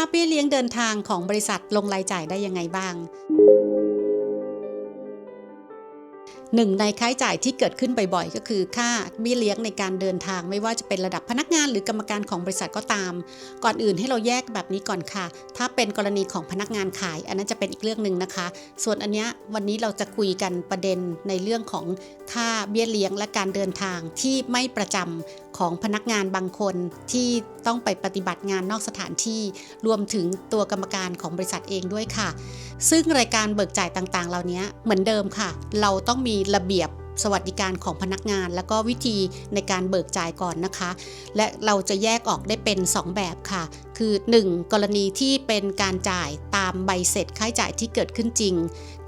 ค่าเบี้ยเลี้ยงเดินทางของบริษัทลงรายจ่ายได้ยังไงบ้างหนึ่งในค่าใช้จ่ายที่เกิดขึ้นบ่อยๆ ก็คือค่าเบี้ยเลี้ยงในการเดินทาง ไม่ว่าจะเป็นระดับพนักงานหรือกรรมการของบริษัทก็ตาม ก่อนอื่นให้เราแยกแบบนี้ก่อนค่ะ ถ้าเป็นกรณีของพนักงานขาย อันนั้นจะเป็นอีกเรื่องหนึ่งนะคะ ส่วนอันเนี้ยวันนี้เราจะคุยกันประเด็นในเรื่องของค่าเบี้ยเลี้ยงและการเดินทางที่ไม่ประจำ ของพนักงานบางคนที่ต้องไปปฏิบัติงานนอกสถานที่รวมถึงตัวกรรมการของบริษัทเองด้วยค่ะ ซึ่งรายการเบิกจ่ายต่างๆ เหล่านี้เหมือนเดิมค่ะ เราต้องมีระเบียบสวัสดิการของพนักงาน แล้วก็วิธีในการเบิกจ่ายก่อนนะคะ และเราจะแยกออกได้เป็น 2 แบบค่ะ คือ 1. กรณีที่เป็นการจ่ายตามใบเสร็จค่าใช้จ่ายที่เกิดขึ้นจริง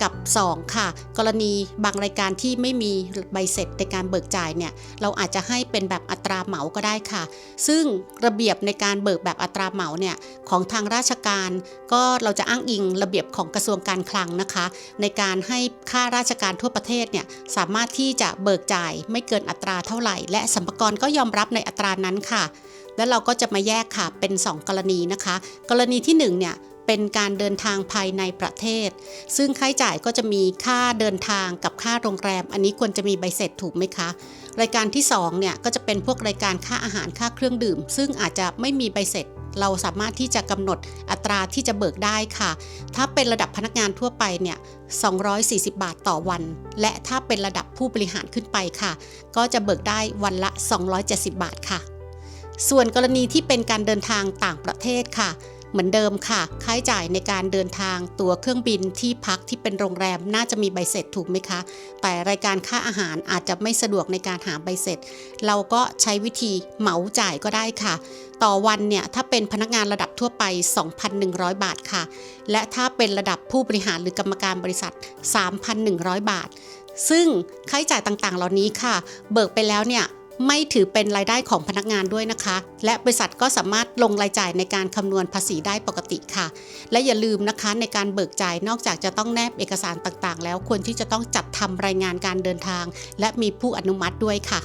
กับ 2 ค่ะ กรณีบางรายการที่ไม่มีใบเสร็จในการเบิกจ่ายเนี่ยเราอาจจะให้เป็นแบบอัตราเหมาก็ได้ค่ะ ซึ่งระเบียบในการเบิกแบบอัตราเหมาเนี่ยของทางราชการ ก็เราจะอ้างอิงระเบียบของกระทรวงการคลังนะคะ ในการให้ค่าราชการทั่วประเทศเนี่ยสามารถที่จะเบิกจ่ายไม่เกินอัตราเท่าไหร่ และสัมภารก็ยอมรับในอัตรานั้นค่ะ แล้วเราก็จะมาแยกค่ะเป็น 2 กรณีนะคะ กรณีที่1เนี่ยเป็นการเดินทางภายในประเทศ ซึ่งค่าใช้จ่ายก็จะมีค่าเดินทางกับค่าโรงแรม อันนี้ควรจะมีใบเสร็จถูกไหมคะ รายการที่2เนี่ยก็จะเป็นพวกรายการค่าอาหารค่าเครื่องดื่ม ซึ่งอาจจะไม่มีใบเสร็จ เราสามารถที่จะกำหนดอัตราที่จะเบิกได้ค่ะ ถ้าเป็นระดับพนักงานทั่วไปเนี่ย 240 บาทต่อวัน และถ้าเป็นระดับผู้บริหารขึ้นไปค่ะ ก็จะเบิกได้วันละ 270 บาทค่ะ ส่วนกรณีที่เป็นการเดินทางต่างประเทศค่ะ เหมือนเดิมค่ะค่าใช้จ่ายในการเดินทางตัวเครื่องบินที่พักที่เป็นโรงแรมน่าจะมีใบเสร็จถูกไหมคะ แต่รายการค่าอาหารอาจจะไม่สะดวกในการหาใบเสร็จ เราก็ใช้วิธีเหมาจ่ายก็ได้ค่ะ ต่อวันเนี่ยถ้าเป็นพนักงานระดับทั่วไป 2,100 บาทค่ะ และถ้าเป็นระดับผู้บริหารหรือกรรมการบริษัท 3,100 บาทซึ่งค่าใช้จ่ายต่างๆ เหล่านี้ค่ะ เบิกไปแล้วเนี่ย ไม่ถือเป็นรายได้ของพนักงานด้วยนะคะ และบริษัทก็สามารถลงรายจ่ายในการคำนวณภาษีได้ปกติค่ะ และอย่าลืมนะคะในการเบิกจ่ายนอกจากจะต้องแนบเอกสารต่างๆ แล้วควรที่จะต้องจัดทำรายงานการเดินทาง และมีผู้อนุมัติด้วยค่ะ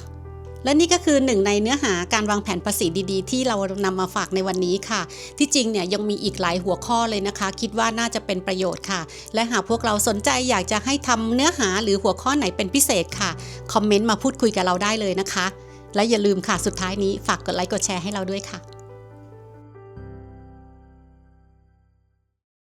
และนี่ก็คือหนึ่งในเนื้อหาการวางแผนภาษีดีๆ ที่เรานำมาฝากในวันนี้ค่ะ ที่จริงเนี่ยยังมีอีกหลายหัวข้อเลยนะคะ คิดว่าน่าจะเป็นประโยชน์ค่ะ และหากพวกเราสนใจอยากจะให้ทำเนื้อหาหรือหัวข้อไหนเป็นพิเศษค่ะ คอมเมนต์มาพูดคุยกับเราได้เลยนะคะ และอย่าลืมค่ะสุดท้ายนี้ฝากกดไลค์กดแชร์ให้เราด้วยค่ะ